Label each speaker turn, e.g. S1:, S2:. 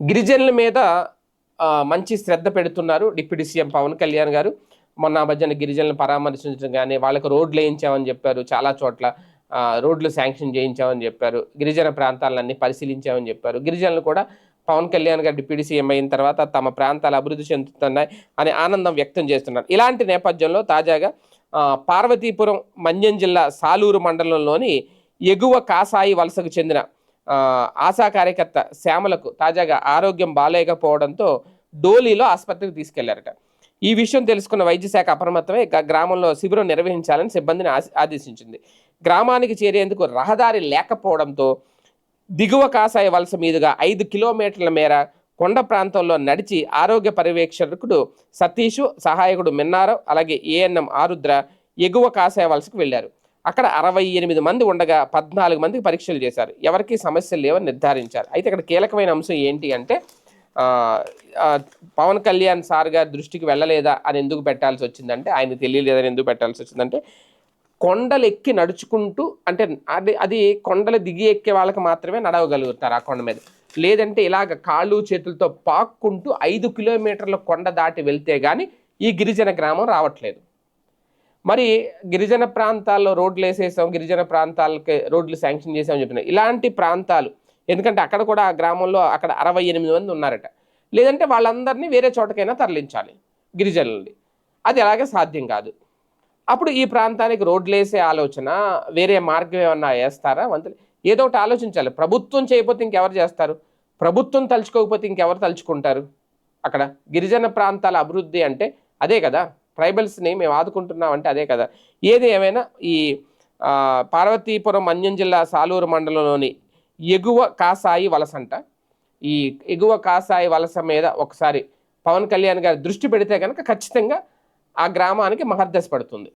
S1: గిరిజనుల మీద మంచి శ్రద్ధ పెడుతున్నారు డిప్యూటీ సీఎం పవన్ కళ్యాణ్ గారు. మొన్న మధ్యన గిరిజనులను పరామర్శించడం కానీ వాళ్ళకు రోడ్లు వేయించామని చెప్పారు చాలా చోట్ల. రోడ్లు శాంక్షన్ చేయించామని చెప్పారు. గిరిజన ప్రాంతాలన్నీ పరిశీలించామని చెప్పారు. గిరిజనులు కూడా పవన్ కళ్యాణ్ గారు డిప్యూటీ సీఎం అయిన తర్వాత తమ ప్రాంతాలు అభివృద్ధి చెందుతున్నాయి అనే ఆనందం వ్యక్తం చేస్తున్నారు. ఇలాంటి నేపథ్యంలో తాజాగా పార్వతీపురం మన్యం జిల్లా సాలూరు మండలంలోని ఎగువ కాసాయి వలసకు చెందిన ఆశా కార్యకర్త శ్యామలకు తాజాగా ఆరోగ్యం బాగాలేకపోవడంతో డోలీలో ఆసుపత్రికి తీసుకెళ్ళారట. ఈ విషయం తెలుసుకున్న వైద్య శాఖ అప్రమత్తమై గ్రామంలో శిబిరం నిర్వహించాలని సిబ్బందిని ఆదేశించింది. గ్రామానికి చేరేందుకు రహదారి లేకపోవడంతో దిగువ కాసాయ వలస మీదుగా ఐదు కిలోమీటర్ల మేర కొండ ప్రాంతంలో నడిచి ఆరోగ్య పర్యవేక్షకుడు సతీషు సహాయకుడు మిన్నారం అలాగే ఏఎన్ఎం ఆరుద్ర ఎగువ కాసాయ వలసకు వెళ్ళారు అక్కడ అరవై ఎనిమిది మంది ఉండగా పద్నాలుగు మందికి పరీక్షలు చేశారు. ఎవరికి సమస్యలు లేవని నిర్ధారించారు. అయితే ఇక్కడ కీలకమైన అంశం ఏంటి అంటే పవన్ కళ్యాణ్ సార్ గారి దృష్టికి వెళ్ళలేదా అని ఎందుకు పెట్టాల్సి వచ్చిందంటే ఆయన తెలియలేదని ఎందుకు పెట్టాల్సి వచ్చిందంటే కొండలు ఎక్కి నడుచుకుంటూ అంటే అది అది కొండలు దిగి ఎక్కే వాళ్ళకి మాత్రమే నడవగలుగుతారు ఆ కొండ మీద. లేదంటే ఇలాగ కాళ్ళు చేతులతో పాక్కుంటూ ఐదు కిలోమీటర్ల కొండ దాటి వెళ్తే కానీ ఈ గిరిజన గ్రామం రావట్లేదు. మరి గిరిజన ప్రాంతాల్లో రోడ్లు వేసేసాం గిరిజన ప్రాంతాలకి రోడ్లు శాంక్షన్ చేసామని చెప్పిన ఇలాంటి ప్రాంతాలు ఎందుకంటే అక్కడ కూడా ఆ గ్రామంలో అక్కడ అరవై ఎనిమిది మంది ఉన్నారట. లేదంటే వాళ్ళందరినీ వేరే చోటకైనా తరలించాలి గిరిజనుల్ని. అది ఎలాగే సాధ్యం కాదు. అప్పుడు ఈ ప్రాంతానికి రోడ్లు వేసే ఆలోచన వేరే మార్గం ఏమన్నా వేస్తారా? వంతులు ఏదో ఒకటి ఆలోచించాలి. ప్రభుత్వం చేయకపోతే ఇంకెవరు చేస్తారు? ప్రభుత్వం తలుచుకోకపోతే ఇంకెవరు తలుచుకుంటారు? అక్కడ గిరిజన ప్రాంతాల అభివృద్ధి అంటే అదే కదా? ట్రైబల్స్ని మేము ఆదుకుంటున్నాం అంటే అదే కదా. ఏది ఏమైనా ఈ పార్వతీపురం మన్యం జిల్లా సాలూరు మండలంలోని ఎగువ కాసాయి వలస అంట. ఈ ఎగువ కాసాయి వలస మీద ఒకసారి పవన్ కళ్యాణ్ గారి దృష్టి పెడితే కనుక ఖచ్చితంగా ఆ గ్రామానికి మహర్దశ పడుతుంది.